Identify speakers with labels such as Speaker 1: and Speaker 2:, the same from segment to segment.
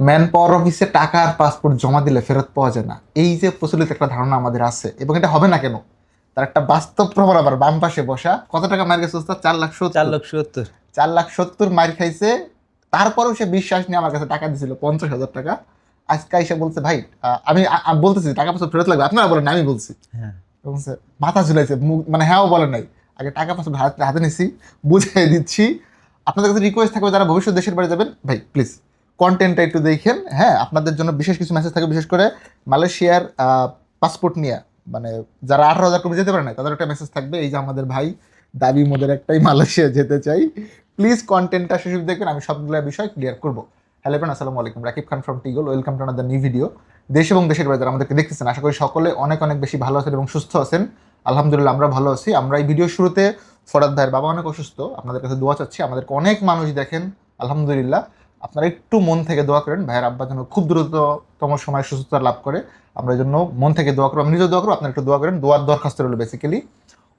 Speaker 1: Man power অফিসে টাকা আর passport জমা দিলে ফেরত পাওয়া যায় না। এই যে প্রচলিত একটা ধারণা আমাদের আছে এবং এটা হবে না কেন? তার একটা বাস্তব প্রমাণ আবার বাম পাশে বসা। কত টাকা মার গেছে ওস্তাদ? চার লাখ সত্তর।
Speaker 2: চার লক্ষ সত্তর।
Speaker 1: চার লাখ সত্তর মার খাইছে। তারপরেও সে বিশ্বাস নিয়ে আমার কাছে টাকা দিছিল পঞ্চাশ হাজার টাকা। আজকে এসে বলছে ভাই আমি বলতেছি টাকা পয়সা ফেরত লাগবে? আপনারা বলেন আমি বলছি।
Speaker 2: হ্যাঁ।
Speaker 1: মাথা ঝুলাইছে মুখ- মানে হ্যাঁও বলে নাই। আগে টাকা পয়সা হাতে হাতে নিছি বুঝিয়ে দিচ্ছি। আপনাদের কাছে রিকোয়েস্ট থাকবে যারা ভবিষ্যৎ দেশের বাড়ি যাবেন ভাই প্লিজ কন্টেন্টটা একটু দেখেন। হ্যাঁ আপনাদের জন্য বিশেষ কিছু মেসেজ থাকে বিশেষ করে মালয়েশিয়ার পাসপোর্ট নিয়ে। মানে যারা আঠারো হাজার করে যেতে পারে না, তাদের একটা মেসেজ থাকবে, এই যে আমাদের ভাই দাবি মোদের একটাই মালয়েশিয়া যেতে চাই। প্লিজ কন্টেন্টটা শেষ দেখবেন, আমি সবগুলো বিষয় ক্লিয়ার করব। হ্যালো এভরিওয়ান আসসালামু আলাইকুম। Rakib Khan from Tigol welcome to another new video দেশ এবং দেশের বাইরে আমাদেরকে দেখতেছেন, আশা করি সকলে অনেক অনেক বেশি ভালো আছেন এবং সুস্থ আছেন। আলহামদুলিল্লাহ, আমরা ভালো আছি। আমরা এই ভিডিও শুরুতে ফরাদ ভাইয়ের বাবা অনেক অসুস্থ। আপনাদের কাছে দোয়া চাচ্ছি, আমাদেরকে অনেক মানুষ দেখেন। আলহামদুলিল্লাহ। আপনারা একটু মন থেকে দোয়া করেন। ভাইয়ের আব্বা যেন খুব দ্রুততম সময় সুস্থতা লাভ করে। আমরা জন্য মন থেকে দোয়া করব আমি নিজেও দোয়া করব আপনারা একটু দোয়া করেন। দোয়ার দরখাস্ত রইল বেসিক্যালি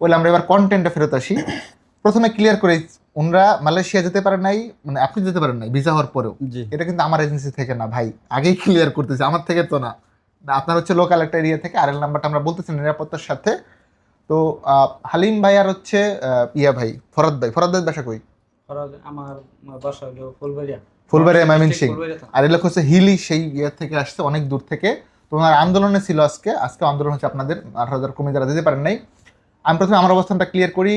Speaker 1: ওইলে আমরা এবার কন্টেন্টে ফেরত আসি। প্রথমে ক্লিয়ার করে ওনারা মালয়েশিয়া যেতে পারেন নাই মানে আপনি যেতে পারেন নাই ভিসা হওয়ার পরেও। এটা কিন্তু আমার এজেন্সি থেকে না ভাই। আগেই ক্লিয়ার করতেছি আমার থেকে তো না। না, আপনার হচ্ছে লোকাল একটা এরিয়া থেকে আর এল নাম্বারটা আমরা বলতেছি নিরাপত্তার সাথে। তো হালিম ভাই আর হচ্ছে ইয়া ভাই ফরাদ ভাই। ফরাদ ভাই বাসা কই?
Speaker 3: ফরাজ আমার বাসা হলো ফুলবাড়িয়া।
Speaker 1: ফুলবাড়িয়া ময়মনসিং
Speaker 3: তো।
Speaker 1: আর এগুলো হচ্ছে হিলি সেই ইয়ে থেকে আসছে অনেক দূর থেকে। তো ওনার আন্দোলনে ছিল আজকে। আজকে আন্দোলন হচ্ছে আপনাদের। আঠারো হাজার কমে যারা যেতে পারেন নাই। আমি প্রথমে আমার অবস্থানটা ক্লিয়ার করি।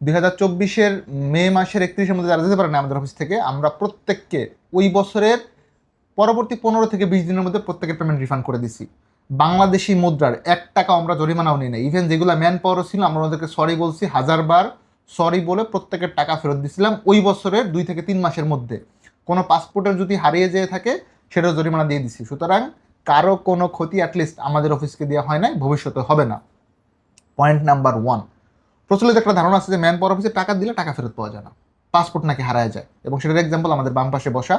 Speaker 1: দুই হাজার চব্বিশের মে মাসের একত্রিশের মধ্যে যারা যেতে পারেন আমাদের অফিস থেকে আমরা প্রত্যেককে ওই বছরের পরবর্তী পনেরো থেকে বিশ দিনের মধ্যে প্রত্যেকের পেমেন্ট রিফান্ড করে দিছি। বাংলাদেশি মুদ্রার এক টাকা আমরা জরিমানাও নিই না ইভেন যেগুলো ম্যান পাওয়ারও ছিল আমরা ওদেরকে সরি বলছি হাজারবার সরি বলে প্রত্যেকের টাকা ফেরত দিছিলাম ওই বছরের দুই থেকে তিন মাসের মধ্যে। কোনো পাসপোর্টের যদি হারিয়ে যেয়ে থাকে, সেটাও জরিমানা দিয়ে দিছি। সুতরাং কারও কোনো ক্ষতি অ্যাটলিস্ট আমাদের অফিসকে দেওয়া হয় নাই, ভবিষ্যতে হবে না। পয়েন্ট নাম্বার ওয়ান প্রচলিত একটা ধারণা আছে যে ম্যান পাওয়ার অফিসে টাকা দিলে টাকা ফেরত পাওয়া যায় না। পাসপোর্ট নাকি হারায় যায়। এবং সেটার এক্সাম্পল আমাদের বাম পাশে বসা।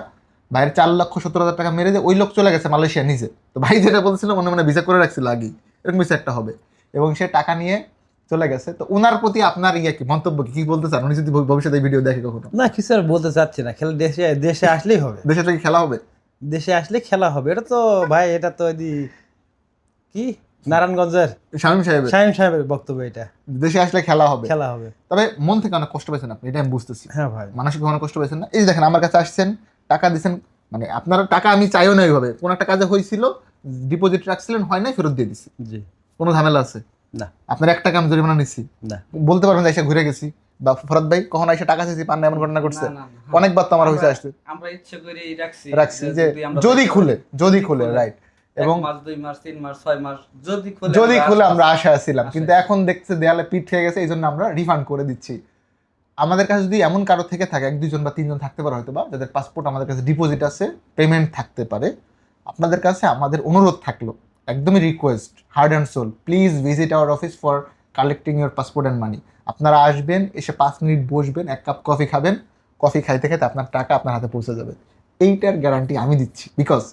Speaker 1: ভাইয়ের চার লক্ষ সত্তর হাজার টাকা মেরে দিয়ে ওই লোক চলে গেছে মালয়েশিয়া নিজে। তো ভাই যেটা বলছিল মনে মনে ভিসা করে রাখছিল আগেই, এরকম কিছু একটা হবে। এবং সে টাকা নিয়ে চলে গেছে। তো ওনার প্রতি আপনার ইয়ে কি? মন্তব্য কি? কি বলতে চান? উনি যদি ভবিষ্যতে ভিডিও দেখে কখনো?
Speaker 2: না কিছু আর বলতে চাচ্ছি না। খেলা দেশে দেশে আসলেই হবে।
Speaker 1: দেশে থেকে খেলা হবে?
Speaker 2: দেশে আসলে খেলা হবে। এটা তো ভাই এটা তো কি? নারায়ণগঞ্জের।
Speaker 1: শামীম সাহেবের।
Speaker 2: শাহিম সাহেবের বক্তব্য এটা।
Speaker 1: দেশে আসলে খেলা হবে।
Speaker 2: খেলা হবে।
Speaker 1: তবে মন থেকে অনেক কষ্ট পেয়েছেন আপনি এটা আমি বুঝতেছি।
Speaker 2: হ্যাঁ ভাই।
Speaker 1: মানসিক অনেক কষ্ট পেয়েছেন না? এই যে দেখেন আমার কাছে আসছেন টাকা দিচ্ছেন মানে আপনার টাকা আমি চাইও না এইভাবে কোন একটা কাজে হয়েছিল ডিপোজিট রাখছিলেন হয় নাই ফেরত দিয়ে দিছি।
Speaker 2: জি।
Speaker 1: কোনো ঝামেলা আছে?
Speaker 2: না।
Speaker 1: আপনার এক টাকা আমি জরিমানা নিচ্ছি
Speaker 2: না।
Speaker 1: বলতে পারবেন এসে ঘুরে গেছি। বা ফরাদ ভাই কখন এসে টাকা চাইছি পান না এমন ঘটনা ঘটছে?
Speaker 3: না।
Speaker 1: অনেকবার তো আমার হয়েছে আসছে
Speaker 3: আমরা ইচ্ছে করে রাখছি
Speaker 1: রাখছি যে যদি খুলে যদি খুলে রাইট এবং
Speaker 3: মাস দুই মাস তিন মাস ছয় মাস যদি খুলে
Speaker 1: যদি খুলে আমরা আশা ছিলাম কিন্তু এখন দেখছে দেয়ালে পিঠ খেয়ে গেছে এই জন্য আমরা রিফান্ড করে দিচ্ছি। আমাদের কাছে যদি এমন কারও থেকে থাকে এক দুজন বা তিনজন থাকতে পারে হয়তো বা যাদের পাসপোর্ট আমাদের কাছে ডিপোজিট আছে পেমেন্ট থাকতে পারে আপনাদের কাছে আমাদের অনুরোধ থাকল একদমই request heart and soul please visit our office for collecting your passport and money আপনারা আসবেন, এসে পাঁচ মিনিট বসবেন, এক কাপ কফি খাবেন কফি খাইতে খাইতে আপনার টাকা আপনার হাতে পৌঁছে যাবে। এইটার গ্যারান্টি আমি দিচ্ছি। বিকজ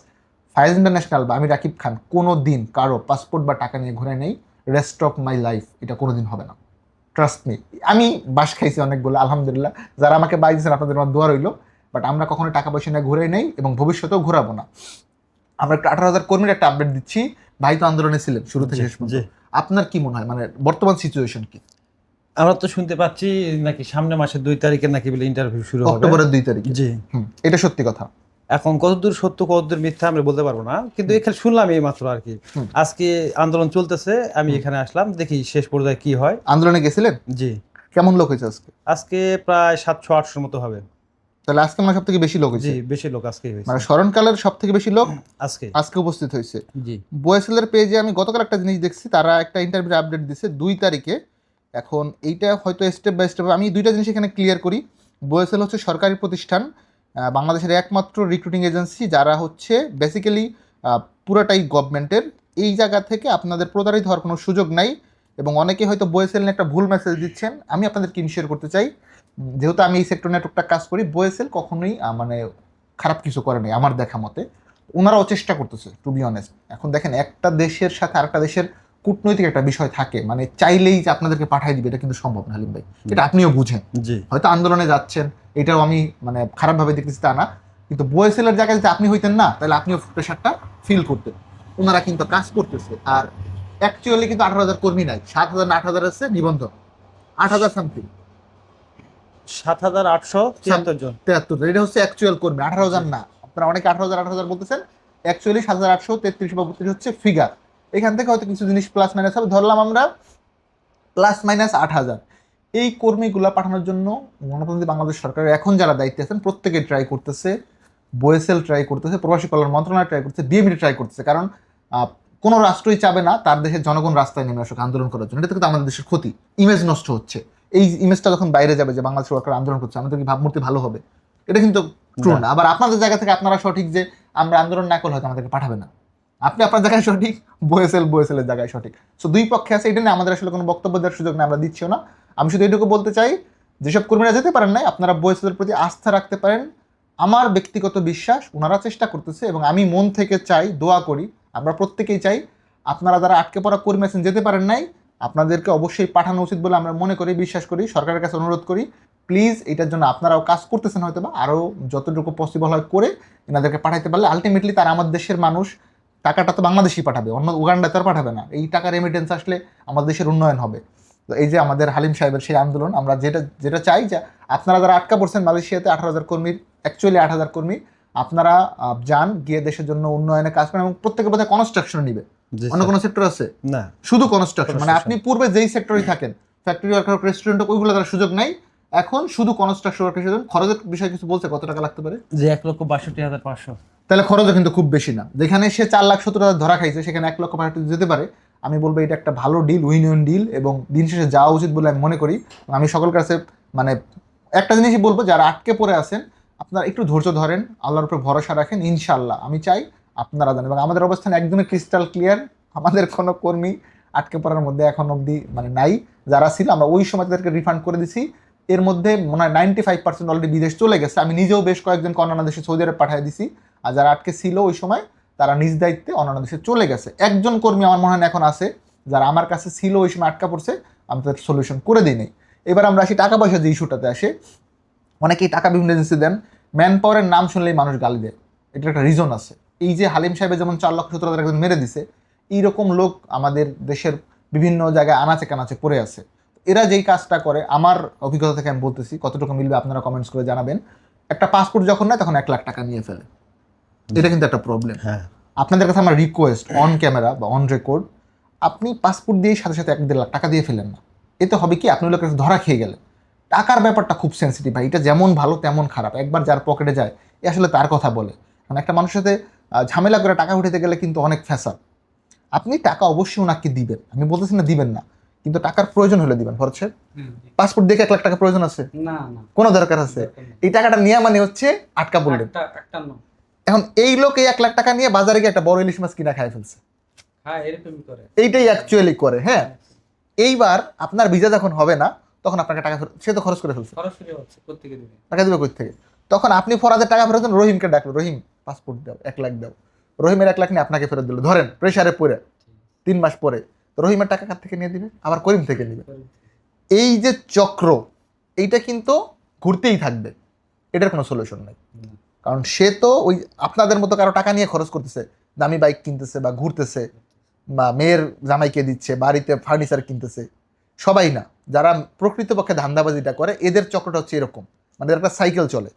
Speaker 1: ফাইজ ইন্টারন্যাশনাল বা আমি রাকিব খান কোনো দিন কারও পাসপোর্ট বা টাকা নিয়ে ঘুরে নেই। রেস্ট অফ মাই লাইফ এটা কোনো দিন হবে না। ট্রাস্ট মি আমি বাস খাইছি অনেকগুলো, আলহামদুলিল্লাহ। যারা আমাকে বাই দিয়েছেন, আপনাদের আমার দোয়া রইল। বাট আমরা কখনো টাকা পয়সা নিয়ে ঘুরে নেই এবং ভবিষ্যতেও ঘোরাবো না। আমরা একটা আঠারো হাজার কর্মীর একটা আপডেট দিচ্ছি। ভাই তো আন্দোলনে ছিলেন শুরু থেকে শেষ পর্যন্ত। আপনার কি মনে হয়? মানে বর্তমান সিচুয়েশন কি?
Speaker 2: আমরা তো শুনতে পাচ্ছি নাকি সামনে মাসের দুই তারিখে নাকি বলে ইন্টারভিউ শুরু হবে।
Speaker 1: অক্টোবরের দুই তারিখ।
Speaker 2: জি।
Speaker 1: এটা সত্যি কথা।
Speaker 2: এখন কতদূর সত্য কতদূর মিথ্যা আমরা বলতে পারব না। কিন্তু এখানে শুনলাম এই মাত্র আর কি। আজকে আন্দোলন চলতেছে আমি এখানে আসলাম দেখি শেষ পর্যায়ে কি হয়।
Speaker 1: আন্দোলনে গেছিলেন?
Speaker 2: জি।
Speaker 1: কেমন লোক হয়েছে আজকে?
Speaker 2: আজকে প্রায় সাতশো আটশোর মতো হবে।
Speaker 1: তাহলে আজকে মানে সব থেকে বেশি লোক হয়েছে?
Speaker 2: বেশি লোক আজকে হয়েছে।
Speaker 1: মানে স্মরণকালের সব থেকে বেশি লোক
Speaker 2: আজকে।
Speaker 1: আজকে উপস্থিত হয়েছে।
Speaker 2: জি।
Speaker 1: বোয়েসেলের পেজে আমি গতকাল একটা জিনিস দেখছি তারা একটা ইন্টারভিউ আপডেট দিছে দুই তারিখে। এখন এইটা হয়তো স্টেপ বাই স্টেপ আমি দুইটা জিনিস এখানে ক্লিয়ার করি। বোয়েসেল হচ্ছে সরকারি প্রতিষ্ঠান বাংলাদেশের একমাত্র রিক্রুটিং এজেন্সি যারা হচ্ছে বেসিক্যালি পুরোটাই গভর্নমেন্টের এই জায়গা থেকে আপনাদের প্রতারিত হওয়ার কোনো সুযোগ নাই এবং অনেকে হয়তো বোয়েসেল নিয়ে একটা ভুল মেসেজ দিচ্ছেন আমি আপনাদেরকে ইনশিওর করতে চাই। যেহেতু আমি এই সেক্টর নেটওয়ার্কটা কাজ করি বোয়েসেল কখনোই মানে খারাপ কিছু করে নাই আমার দেখা মতে। ওনারাও চেষ্টা করতেছে টু বি অনেস্ট এখন দেখেন একটা দেশের সাথে আরেকটা দেশের কূটনৈতিক একটা বিষয় থাকে মানে চাইলেই যে আপনাদেরকে পাঠাই দিবে এটা কিন্তু সম্ভব না হালিম ভাই। এটা আপনিও বুঝেন। হয়তো আন্দোলনে যাচ্ছেন এটাও আমি মানে খারাপভাবে দেখতেছি তা না। কিন্তু বয়েসেলের জায়গায় যদি আপনি হইতেন না তাহলে আপনিও প্রেশারটা ফিল করতেন। ওনারা কিন্তু কাজ করতেছে আর অ্যাকচুয়ালি কিন্তু আঠারো হাজার কর্মী নাই সাত হাজার না আট হাজার আছে নিবন্ধন। আট হাজার সামথিং
Speaker 2: সাত হাজার আটশো তিয়াত্তর জন।
Speaker 1: এটা হচ্ছে অ্যাকচুয়াল কর্মী, আঠারো হাজার না। আপনারা অনেকে আঠারো হাজার আঠারো হাজার বলতেছেন। অ্যাকচুয়ালি সাত হাজার আটশো তেত্রিশ হচ্ছে ফিগার এখান থেকে হয়তো কিছু জিনিস প্লাস মাইনাস ধরলাম আমরা প্লাস মাইনাস আট হাজার। এই কর্মীগুলা পাঠানোর জন্য গণতন্ত্রী বাংলাদেশ সরকারের এখন যারা দায়িত্বে আছেন, প্রত্যেকে ট্রাই করতেছে। বোয়েসেল ট্রাই করতেছে, প্রবাসী কল্যাণ মন্ত্রণালয় ট্রাই করতেছে বিএমডি ট্রাই করতেছে। কারণ কোনো রাষ্ট্রই চাবে না তার দেশের জনগণ রাস্তায় নেমে আসুক আন্দোলন করার জন্য। এটা থেকে আমাদের দেশের ক্ষতি। ইমেজ নষ্ট হচ্ছে। এই ইমেজটা যখন বাইরে যাবে যে বাংলাদেশ সরকার আন্দোলন করছে আমাদের কি ভাবমূর্তি ভালো হবে? এটা কিন্তু ট্রু না। আবার আপনাদের জায়গা থেকে আপনারা সঠিক যে আমরা আন্দোলন না করলে হয়তো আমাদেরকে পাঠাবে না। আপনি আপনার জায়গায় সঠিক বয়েসেল বয়েসেলের জায়গায় সঠিক। সো দুই পক্ষে আছে এটা নিয়ে আমাদের আসলে কোনো বক্তব্য দেওয়ার সুযোগ নেই আমরা দিচ্ছিও না। আমি শুধু এটুকু বলতে চাই যেসব কর্মীরা যেতে পারেন নাই আপনারা বয়েসেলের প্রতি আস্থা রাখতে পারেন। আমার ব্যক্তিগত বিশ্বাস ওনারা চেষ্টা করতেছে এবং আমি মন থেকে চাই দোয়া করি আমরা প্রত্যেকেই চাই আপনারা যারা আটকে পড়া কর্মী আছেন যেতে পারেন নাই আপনাদেরকে অবশ্যই পাঠানো উচিত বলে আমরা মনে করি, বিশ্বাস করি, সরকারের কাছে অনুরোধ করি। প্লিজ এটার জন্য আপনারাও কাজ করতেছেন হয়তো বা আরও যতটুকু পসিবল হয় করে এনাদেরকে পাঠাইতে পারলে আলটিমেটলি তারা আমার দেশের মানুষ, টাকাটা তো বাংলাদেশই পাঠাবে, অন্য উগান্ডা তো আর পাঠাবে না। এই টাকা রেমিটেন্স আসলে আমাদের দেশের উন্নয়ন হবে। তো এই যে আমাদের হালিম সাহেবের সেই আন্দোলন, আমরা যেটা যেটা চাই যে আপনারা যারা আটকা পড়ছেন মালয়েশিয়াতে আঠারো হাজার কর্মীর অ্যাকচুয়ালি আট হাজার কর্মী আপনারা যান গিয়ে দেশের জন্য উন্নয়নে কাজ করেন এবং প্রত্যেকের বোধহয় কনস্ট্রাকশন নিবে। অন্য। কোনো সেক্টর আছে?
Speaker 2: না।
Speaker 1: শুধু কনস্ট্রাকশন মানে আপনি পূর্বে যেই সেক্টরে থাকেন ফ্যাক্টরি ওয়ার্কার রেস্টুরেন্ট ওইগুলো তার সুযোগ নাই এখন শুধু কনস্ট্রাকশন ওয়ার্কার সুযোগ খরচের বিষয়ে কিছু বলছে কত টাকা লাগতে পারে?
Speaker 2: যে এক লক্ষ বাষট্টি হাজার পাঁচশো।
Speaker 1: তাহলে খরচও কিন্তু খুব বেশি না। যেখানে সে চার লাখ সত্তর হাজার ধরা খাইছে সেখানে এক লক্ষ পাঠাতে যেতে পারে। আমি বলব এটা একটা ভালো ডিল উইন উইন ডিল এবং দিন শেষে যাওয়া উচিত বলে আমি মনে করি। আমি সকল কাছে মানে একটা জিনিসই বলব যারা আটকে পড়ে আছেন আপনারা একটু ধৈর্য ধরেন, আল্লাহর উপর ভরসা রাখেন ইনশাল্লাহ আমি চাই আপনারা জানেন, এবং আমাদের অবস্থান একদমই ক্রিস্টাল ক্লিয়ার আমাদের কোনো কর্মী আটকে পড়ার মধ্যে এখন অবধি মানে নাই। যারা ছিল, আমরা ওই সময় তাদেরকে রিফান্ড করে দিছি। এর মধ্যে মনে হয় নাইনটি ফাইভ পার্সেন্ট অলরেডি বিদেশ চলে গেছে। আমি নিজেও বেশ কয়েকজনকে অন্যান্য দেশে সৌদি আরব পাঠিয়ে দিছি। আর যারা আটকে ছিল ওই সময়, তারা নিজ দায়িত্বে অন্যান্য দেশে চলে গেছে। একজন কর্মী আমার মনে হয় এখন আছে, যারা আমার কাছে ছিল ওই সময় আটকা পড়ছে, আমি তাদের সলিউশন করে দিই এবার আমরা আসি টাকা পয়সা যে ইস্যুটাতে আসে। অনেকেই টাকা বিভিন্ন এজেন্সি দেন ম্যান পাওয়ারের নাম শুনলেই মানুষ গালি দেয়। এটার একটা রিজন আছে। এই যে হালিম সাহেবের যেমন চার লক্ষ সত্তর হাজার একজন মেরে দিছে এইরকম লোক আমাদের দেশের বিভিন্ন জায়গায় আনাচে কানাচে পড়ে আছে। এরা যেই কাজটা করে আমার অভিজ্ঞতা থেকে আমি বলতেছি কতটুকু মিলবে আপনারা কমেন্টস করে জানাবেন। একটা পাসপোর্ট যখন নেয় তখন এক লাখ টাকা নিয়ে ফেলে। এটা কিন্তু একটা প্রবলেম
Speaker 2: হ্যাঁ।
Speaker 1: আপনাদের কাছে আমার রিকোয়েস্ট অন ক্যামেরা বা অন রেকর্ড আপনি পাসপোর্ট দিয়ে সাথে সাথে এক দেড় লাখ টাকা দিয়ে ফেলেন না। এতে হবে কি? আপনি লোকের ধরা খেয়ে গেলেন। টাকার ব্যাপারটা খুব সেন্সিটিভ ভাই। এটা যেমন ভালো তেমন খারাপ। একবার যার পকেটে যায় এ আসলে তার কথা বলে। কারণ একটা মানুষের সাথে ঝামেলা করে টাকা উঠাতে গেলে কিন্তু অনেক ফ্যাসাদ। আপনি টাকা অবশ্যই ওনাকে দিবেন। আমি বলতেছি না দিবেন না। কিন্তু টাকার প্রয়োজন হলে দিবেন হচ্ছে পাসপোর্ট দেখে এক লাখ টাকা প্রয়োজন আছে? কোনো দরকার আছে? এই টাকাটা নেওয়া মানে হচ্ছে আটকা পড়লেন। এখন এই লোক এই এক লাখ টাকা নিয়ে বাজারে গিয়ে একটা বড় ইলিশ মাছ কিনা খাই ফেলছে।
Speaker 3: হ্যাঁ
Speaker 1: এইটাই অ্যাকচুয়ালি করে হ্যাঁ। এইবার আপনার ভিসা যখন হবে না তখন আপনাকে টাকা ফেরত সে তো খরচ করে ফেলছে। টাকা দেবে কই থেকে? তখন আপনি ফরাজের টাকা ফেরত দেন রহিমকে ডাকলো রহিম পাসপোর্ট দাও এক লাখ দাও। রহিমের এক লাখ নিয়ে আপনাকে ফেরত দিল। ধরেন প্রেশারে পড়ে তিন মাস পরে তো রহিমের টাকা কার থেকে নিয়ে দিবে? আবার করিম থেকে নিবে। এই যে চক্র এইটা কিন্তু ঘুরতেই থাকবে। এটার কোনো সলিউশন নাই। কারণ সে তো ওই আপনাদের মতো কারও টাকা নিয়ে খরচ করতেছে। দামি বাইক কিনতেছে বা ঘুরতেছে বা মেয়ের জামাইকে দিচ্ছে বাড়িতে ফার্নিচার কিনতেছে। সবাই না যারা প্রকৃতপক্ষে ধান্দাবাজিটা করে এদের চক্রটা হচ্ছে এরকম। মানে একটা সাইকেল চলে।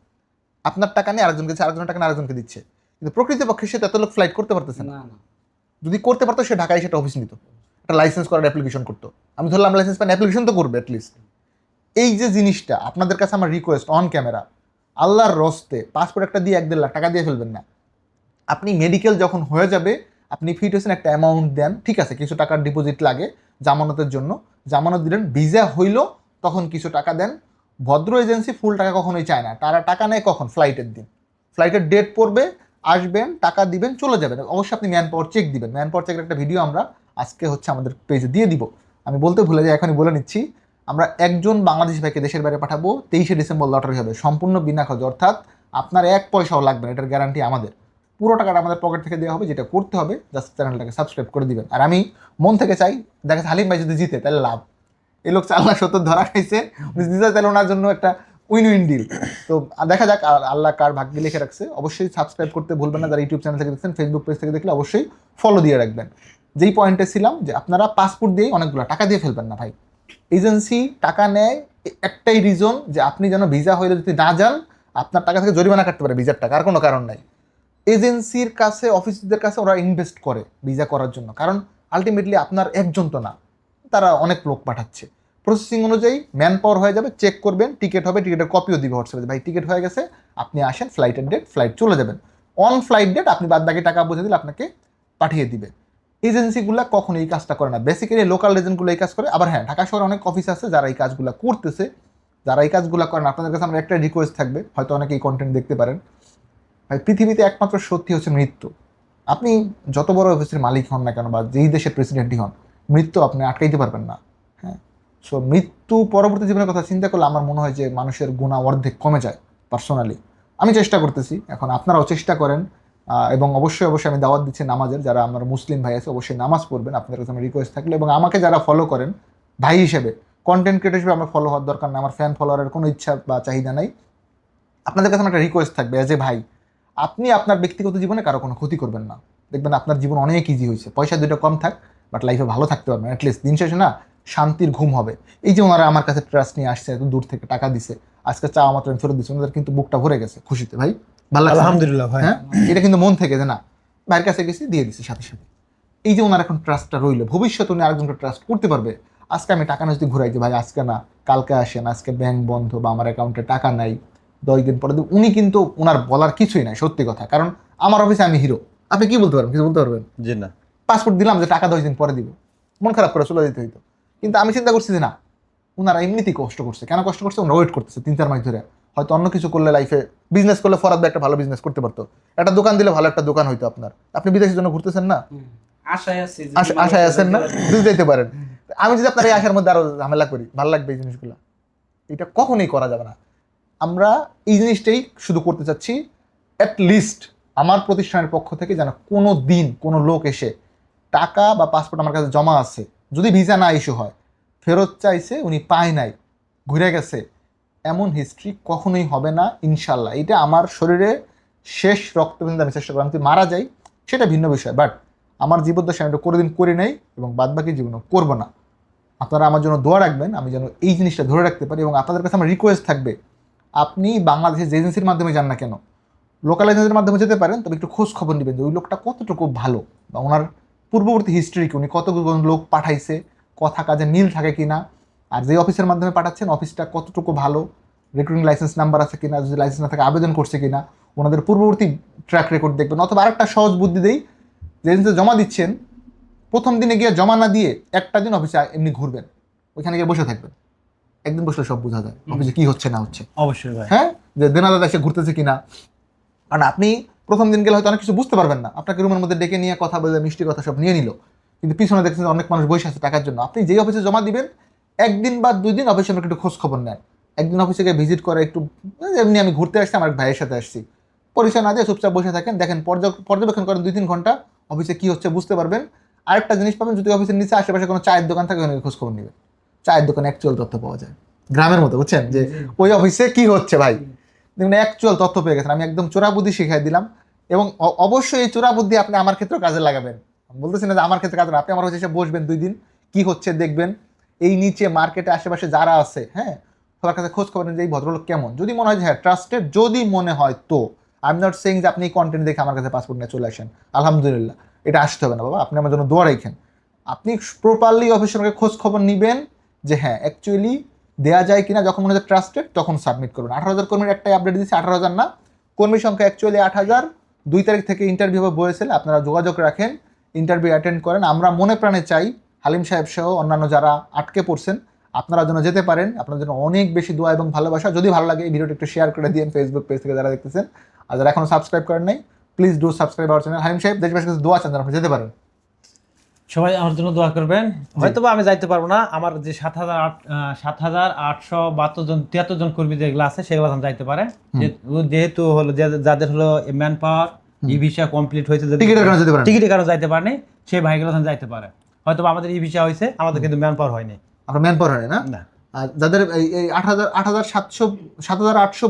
Speaker 1: আপনার টাকা নিয়ে আরেকজনকে দিচ্ছে আরেকজনের টাকা নিয়ে আরেকজনকে দিচ্ছে। কিন্তু প্রকৃতপক্ষে সে তো এত লোক ফ্লাইট করতে পারতেছে না।
Speaker 3: না না।
Speaker 1: যদি করতে পারতো সে ঢাকায় সেটা অফিস নিত। একটা লাইসেন্স করার অ্যাপ্লিকেশন করতো। আমি ধরলাম লাইসেন্স পান অ্যাপ্লিকেশন তো করবে অ্যাটলিস্ট এই যে জিনিসটা আপনাদের কাছে আমার রিকোয়েস্ট অন ক্যামেরা আল্লাহর রস্তে পাসপোর্ট একটা দিয়ে এক দেড় লাখ টাকা দিয়ে ফেলবেন না। আপনি মেডিকেল যখন হয়ে যাবে আপনি ফিট হয়েছেন একটা অ্যামাউন্ট দেন ঠিক আছে কিছু টাকার ডিপোজিট লাগে জামানতের জন্য। জামানত দিলেন, ভিসা হইল, তখন কিছু টাকা দেন। ভদ্র এজেন্সি ফুল টাকা কখনোই চায় না। তারা টাকা নেয় কখন? ফ্লাইটের দিন। ফ্লাইটের ডেট পড়বে, আসবেন, টাকা দিবেন, চলে যাবেন। অবশ্যই আপনি ম্যান পাওয়ার চেক দিবেন। ম্যান পাওয়ার চেকের একটা ভিডিও আমরা আজকে হচ্ছে আমাদের পেজে দিয়ে দিব। আমি বলতে ভুলে যাই, এখনই বলে নিচ্ছি। আমরা একজন বাংলাদেশ ভাইকে দেশের বাইরে পাঠাবো, তেইশে ডিসেম্বর লটারি হবে। সম্পূর্ণ বিনা খরচ, অর্থাৎ আপনার এক পয়সাও লাগবে না, এটার গ্যারান্টি আমাদের। পুরো টাকাটা আমাদের পকেট থেকে দেওয়া হবে, যেটা করতে হবে জাস্ট চ্যানেলটাকে সাবস্ক্রাইব করে দিবেন। আর আমি মন থেকে চাই, দেখা হালিম ভাই যদি জিতে, তাহলে লাভ। এই লোক চার লাখ সত্তর ধরা খাইছে জিতে, তাহলে ওনার জন্য একটা উইন উইন ডিল তো দেখা যাক আল্লাহ কার ভাগ্যে লিখে রাখছে। অবশ্যই সাবস্ক্রাইব করতে ভুলবেন না, যারা ইউটিউব চ্যানেল থেকে দেখছেন ফেসবুক পেজ থেকে দেখলে অবশ্যই ফলো দিয়ে রাখবেন। যেই পয়েন্টে ছিলাম, যে আপনারা পাসপোর্ট দিয়ে অনেকগুলো টাকা দিয়ে ফেলবেন না ভাই। এজেন্সি টাকা নেয় একটাই রিজন যে আপনি যেন ভিসা হইলে যদি না যান, আপনার টাকা থেকে জরিমানা কাটতে পারে ভিসার টাকা, আর কোনো কারণ নাই। এজেন্সির কাছে, অফিসদের কাছে ওরা ইনভেস্ট করে ভিসা করার জন্য। কারণ আলটিমেটলি আপনার একজন তো না, তারা অনেক লোক পাঠাচ্ছে। প্রসেসিং অনুযায়ী ম্যান পাওয়ার হয়ে যাবে চেক করবেন টিকিট হবে টিকিটের কপিও দিবে হোয়াটসঅ্যাপে ভাই টিকিট হয়ে গেছে, আপনি আসেন ফ্লাইটের ডেট ফ্লাইট চলে যাবেন। অন ফ্লাইট ডেট আপনি বাদ বাকি টাকা বুঝে দিলে আপনাকে পাঠিয়ে দিবে। এজেন্সিগুলো কখনো এই কাজটা করে না। বেসিক্যালি লোকাল এজেন্টগুলো এই কাজ করে। আবার হ্যাঁ ঢাকা শহরে অনেক অফিস আছে, যারা এই কাজগুলো করতেছে, যারা এই কাজগুলো করেন আপনাদের কাছে আমার একটা রিকোয়েস্ট থাকবে, হয়তো অনেকে এই কন্টেন্ট দেখতে পারেন। পৃথিবীতে একমাত্র সত্যি হচ্ছে মৃত্যু। আপনি যত বড় অফিসের মালিক হন না কেন বা যেই দেশের প্রেসিডেন্টই হন, মৃত্যু আপনি আটকাইতে পারবেন না। হ্যাঁ? সো মৃত্যু পরবর্তী জীবনের কথা চিন্তা করলে আমার মনে হয় যে মানুষের গুণা অর্ধেক কমে যায় পার্সোনালি আমি চেষ্টা করতেছি, এখন আপনারাও চেষ্টা করেন এবং অবশ্যই অবশ্যই আমি দাওয়াত দিচ্ছি নামাজের। যারা আমার মুসলিম ভাই আছে, অবশ্যই নামাজ পড়বেন। আপনাদের কাছে আমার রিকোয়েস্ট থাকলে এবং আমাকে যারা ফলো করেন, ভাই হিসেবে কন্টেন্ট ক্রিয়েটর হিসেবে আমার ফলো হওয়ার দরকার না আমার ফ্যান ফলোয়ারের কোনো ইচ্ছা বা চাহিদা নাই। আপনাদের কাছে আমার একটা রিকোয়েস্ট থাকবে অ্যাজ এ ভাই আপনি আপনার ব্যক্তিগত জীবনে কারও কোনো ক্ষতি করবেন না। দেখবেন আপনার জীবন অনেক ইজি হয়েছে। পয়সা দুটো কম থাক বাট লাইফে ভালো থাকতে পারবেন। অ্যাটলিস্ট দিন শেষে না শান্তির ঘুম হবে। এই যে ওনারা আমার কাছে ট্রাস্ট নিয়ে আসছে এত দূর থেকে টাকা দিছে আজকে চাওয়া মাত্র আমি ফেরত দিচ্ছে ওনাদের কিন্তু বুকটা ভরে গেছে খুশিতে। ভাই ভালো
Speaker 2: আলহামদুলিল্লাহ ভাই।
Speaker 1: হ্যাঁ? এটা কিন্তু মন থেকে যে না ভাইয়ের কাছে গেছি দিয়ে দিছি সাথে সাথে। এই যে ওনার এখন ট্রাস্টটা রইল ভবিষ্যতে উনি আরেকজনকে ট্রাস্ট করতে পারবে? আজকে আমি টাকা না যদি ঘুরাই যে ভাই আজকে না কালকে আসেন আজকে ব্যাংক বন্ধ বা আমার অ্যাকাউন্টে টাকা নাই দশ দিন পরে উনি কিন্তু ওনার বলার কিছুই নাই সত্যি কথা। কারণ আমার অফিসে আমি হিরো আপনি কি বলতে পারবেন? কিছু বলতে পারবেন?
Speaker 2: জি না।
Speaker 1: পাসপোর্ট দিলাম যে টাকা দশ দিন পরে দিব। মন খারাপ করে চলে যেতে হইতো। কিন্তু আমি চিন্তা করছি যে না ওনারা এমনিতেই কষ্ট করছে। কেন কষ্ট করছে? ওনারা ওয়েট করতেছে তিন চার মাস ধরে। হয়তো অন্য কিছু করলে লাইফে বিজনেস করলে ফরাদ একটা ভালো বিজনেস করতে পারতো। একটা দোকান দিলে ভালো একটা দোকান হইতো আপনার। আপনি বিদেশের জন্য ঘুরতেছেন না?
Speaker 3: আশায় আছি
Speaker 1: আশা- আশায় আছেন না? যেতে পারেন। আমি যদি আপনার এই আশার মধ্যে আরও ঝামেলা করি ভালো লাগবে এই জিনিসগুলো। এটা কখনোই করা যাবে না। আমরা এই জিনিসটাই শুধু করতে চাচ্ছি অ্যাট লিস্ট আমার প্রতিষ্ঠানের পক্ষ থেকে যেন কোনো দিন কোনো লোক এসে টাকা বা পাসপোর্ট আমার কাছে জমা আছে, যদি ভিসা না ইস্যু হয়, ফেরত চাইছে, উনি পায় নাই, ঘুরে গেছে, এমন হিস্ট্রি কখনোই হবে না ইনশাল্লাহ এটা আমার শরীরে শেষ রক্ত আমি চেষ্টা করলাম মারা যাই, সেটা ভিন্ন বিষয় বাট আমার জীবদ্দশা আমি এটা কোনোদিন করি নাই এবং বাদবাকি জীবনও করব না। আপনারা আমার জন্য দোয়া রাখবেন, আমি যেন এই জিনিসটা ধরে রাখতে পারি এবং আপনাদের কাছে আমার রিকোয়েস্ট থাকবে আপনি বাংলাদেশের এজেন্সির মাধ্যমে যান না কেন লোকাল এজেন্সির মাধ্যমে যেতে পারেন, তবে একটু খোঁজ খবর নেবেন যে ওই লোকটা কতটুকু ভালো বা ওনার পূর্ববর্তী হিস্ট্রি কি, উনি কতগুলো লোক পাঠাইছে, কথা কাজে মিল থাকে কি না আর যে অফিসের মাধ্যমে পাঠাচ্ছেন অফিসটা কতটুকু ভালো রিক্রুটিং লাইসেন্স নাম্বার আছে কিনা, যদি লাইসেন্স না থাকে আবেদন করছে কিনা, ওনাদের পূর্ববর্তী ট্র্যাক রেকর্ড দেখবেন, অথবা আরেকটা সহজ বুদ্ধি দেই, যে জমা দিচ্ছেন, প্রথম দিনে গিয়ে জমা না দিয়ে একটা দিন অফিসে এমনি ঘুরবেন, ওইখানে গিয়ে বসে থাকবেন। একদিন বসলে সব বোঝা যায়। অফিসে কি হচ্ছে না হচ্ছে।
Speaker 2: অবশ্যই ভাই।
Speaker 1: হ্যাঁ? যে দেনাদার এসে ঘুরতেছে কিনা। কারণ আপনি প্রথম দিন গেলে হয়তো অনেক কিছু বুঝতে পারবেন না। আপনাকে রুমের মধ্যে ডেকে নিয়ে কথা বলে মিষ্টি কথা সব নিয়ে নিল। কিন্তু পিছনে দেখছেন অনেক মানুষ বসে আছে টাকার জন্য। আপনি যেই অফিসে জমা দিবেন একদিন বা দুই দিন অফিসে আমাকে একটু খোঁজ খবর নেন। একদিন অফিসে গিয়ে ভিজিট করে একটু এমনি আমি ঘুরতে আসছি আমার এক ভাইয়ের সাথে আসছি। পরিচয় না দিয়ে চুপচাপ বসে থাকেন। দেখেন পর্যবেক্ষণ করেন দুই তিন ঘণ্টা। অফিসে কি হচ্ছে বুঝতে পারবেন। আরেকটা জিনিস পাবেন যদি অফিসের নিচে আশেপাশে কোনো চায়ের দোকান থাকে ওখানে খোঁজ খবর নেবেন। চায়ের দোকানে অ্যাকচুয়াল তথ্য পাওয়া যায়। গ্রামের মতো বুঝছেন? যে ওই অফিসে কি হচ্ছে ভাই? দেখুন অ্যাকচুয়াল তথ্য পেয়ে গেছেন। আমি একদম চোরাবুদ্ধি শিখাই দিলাম। এবং অবশ্যই এই চোরা বুদ্ধি আপনি আমার ক্ষেত্রেও কাজে লাগাবেন। বলতেছি না যে আমার ক্ষেত্রে কাজে আপনি আমার হচ্ছে বসবেন দুই দিন কি হচ্ছে দেখবেন। এই নিচে মার্কেটে আশেপাশে যারা আছে হ্যাঁ? সবার কাছে খোঁজ খবর যে এই ভদ্রলোক কেমন। যদি মনে হয় যে হ্যাঁ ট্রাস্টেড যদি মনে হয় তো। আই এম নট সেইং যে আপনি এই কন্টেন্ট দেখে আমার কাছে পাসপোর্ট নিয়ে চলে আসেন। আলহামদুলিল্লাহ। এটা আসতে হবে না বাবা। আপনি আমার জন্য দোয়া রাখেন। আপনি প্রপারলি অফিসের খোঁজ খবর নেবেন। যে হ্যাঁ অ্যাকচুয়ালি দেওয়া যায় কিনা, যখন মনে হয় ট্রাস্টেড তখন সাবমিট করুন। আঠারো হাজার কর্মীর একটাই আপডেট দিচ্ছে আঠারো হাজার না। কর্মী সংখ্যা অ্যাকচুয়ালি আট হাজার। দুই তারিখ থেকে ইন্টারভিউ হবে বলেছিল আপনারা যোগাযোগ রাখেন ইন্টারভিউ অ্যাটেন্ড করেন। আমরা মনে প্রাণে চাই, হালিম সাহেব সহ অন্যান্য যারা আটকে পড়ছেন, আপনারা যেন যেতে পারেন। আপনার জন্য অনেক বেশি দোয়া এবং ভালোবাসা। যদি ভালো লাগে এই ভিডিওটি একটু শেয়ার করে দিন ফেসবুক পেজ থেকে যারা দেখতেছেন। আর যারা এখনও সাবস্ক্রাইব করেন নাই please do subscribe our channel Halim সাহেব, দেশবাসীর দোয়া চান যেতে পারেন।
Speaker 2: সবাই আমার জন্য দোয়া করবেন। হয়তো আমি যাইতে পারব না আমার যে সাত হাজার সাত হাজার আটশো বাহাত্তর জন তিয়াত্তর জন কর্মী যেগুলো আছে সেগুলো যাইতে পারে। যেহেতু হলো যাদের হলো ম্যান পাওয়ার ই ভিসা কমপ্লিট হয়েছে
Speaker 1: টিকিটের কারণে যেতে
Speaker 2: টিকিটের কারণে যাইতে পারেনি সেই ভাইগুলো যাইতে পারে। হয়তো আমাদের ই ভিসা হয়েছে আমাদের কিন্তু ম্যান পাওয়ার হয়নি।
Speaker 1: আপনার ম্যান পাওয়ার হয় না?
Speaker 2: না।
Speaker 1: আর যাদের এই আট হাজার আট হাজার সাতশো সাত হাজার আটশো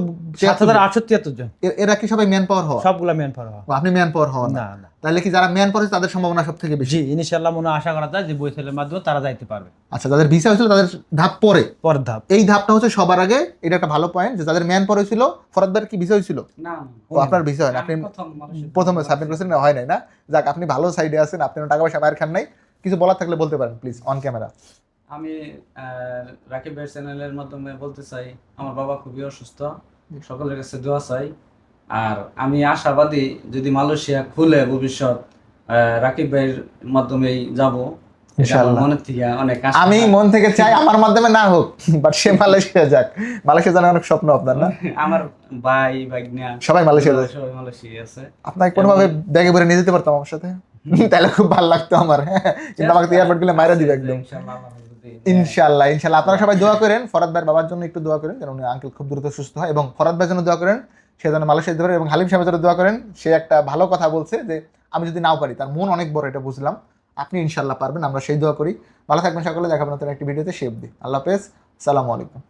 Speaker 2: সাত হাজার আটশো তিয়াত্তর জন।
Speaker 1: এরা কি সবাই ম্যান পাওয়ার হওয়া?
Speaker 2: সবগুলা ম্যান পাওয়ার হওয়া
Speaker 1: আপনি ম্যান পাওয়ার হওয়া না?
Speaker 2: না
Speaker 1: তাহলে কি যারা ম্যান পাওয়ার তাদের সম্ভাবনা সব থেকে বেশি
Speaker 2: ইনশাল্লাহ মনে আশা করা যায় যে বই সেলের মাধ্যমে তারা যাইতে পারবে।
Speaker 1: আচ্ছা যাদের ভিসা হয়েছিল তাদের ধাপ পরে।
Speaker 2: পরের ধাপ।
Speaker 1: এই ধাপটা হচ্ছে সবার আগে এটা একটা ভালো পয়েন্ট যে যাদের ম্যান পর হয়েছিল ফরাদ ভাইয়ের কি ভিসা হয়েছিল?
Speaker 3: না
Speaker 1: ও আপনার ভিসা হয় না। আপনি
Speaker 3: প্রথম
Speaker 1: সাবমিট করেছেন হয় নাই না? যাক আপনি ভালো সাইডে আছেন আপনি টাকা পয়সা মায়ের খান নাই। কিছু বলার থাকলে বলতে পারেন প্লিজ অন ক্যামেরা
Speaker 3: আমি রাকিব ভাইয়ের চ্যানেলের মাধ্যমে বলতে চাই আমার বাবা খুবই অসুস্থ। সকলের কাছে দোয়া চাই। আর আমি আশাবাদী যদি মালয়েশিয়া খুলে ভবিষ্যৎ রাকিব ভাইয়ের মাধ্যমেই যাব
Speaker 1: আমি মন থেকে চাই আমার মাধ্যমে না হোক বাট সে মালয়েশিয়া যাক। মালয়েশিয়া জানার অনেক স্বপ্ন আপনার না?
Speaker 3: আমার ভাই ভাগ্না
Speaker 1: সবাই মালয়েশিয়া যায়
Speaker 3: সবাই মালয়েশিয়া আছে।
Speaker 1: আপনাকে কোনোভাবে ব্যাগে ভরে নিয়ে যেতে পারতাম আমার সাথে? তাহলে খুব ভালো লাগতো আমার হ্যাঁ। কিন্তু আমাকে এয়ারপোর্ট গেলে মাইরা দিবে একদম। ইনশাল্লাহ ইনশাল্লাহ আপনারা সবাই দোয়া করেন ফরাদ ভাইয়ের বাবার জন্য একটু দোয়া করেন যেন উনি আঙ্কেল খুব দ্রুত সুস্থ হয় এবং ফরাদ ভাইয়ের জন্য দোয়া করেন সে যেন মালয়েশিয়া যেতে পারে এবং হালিম সাহেবের জন্য দোয়া করেন সে একটা ভালো কথা বলছে যে আমি যদি নাও পারি তার মন অনেক বড় এটা বুঝলাম। আপনি ইনশাল্লাহ পারবেন আমরা সেই দোয়া করি। ভালো থাকবেন সকলে দেখাবেন নতুন একটি ভিডিওতে সে দিই আল্লাহ হাফেজ সালামু আলাইকুম।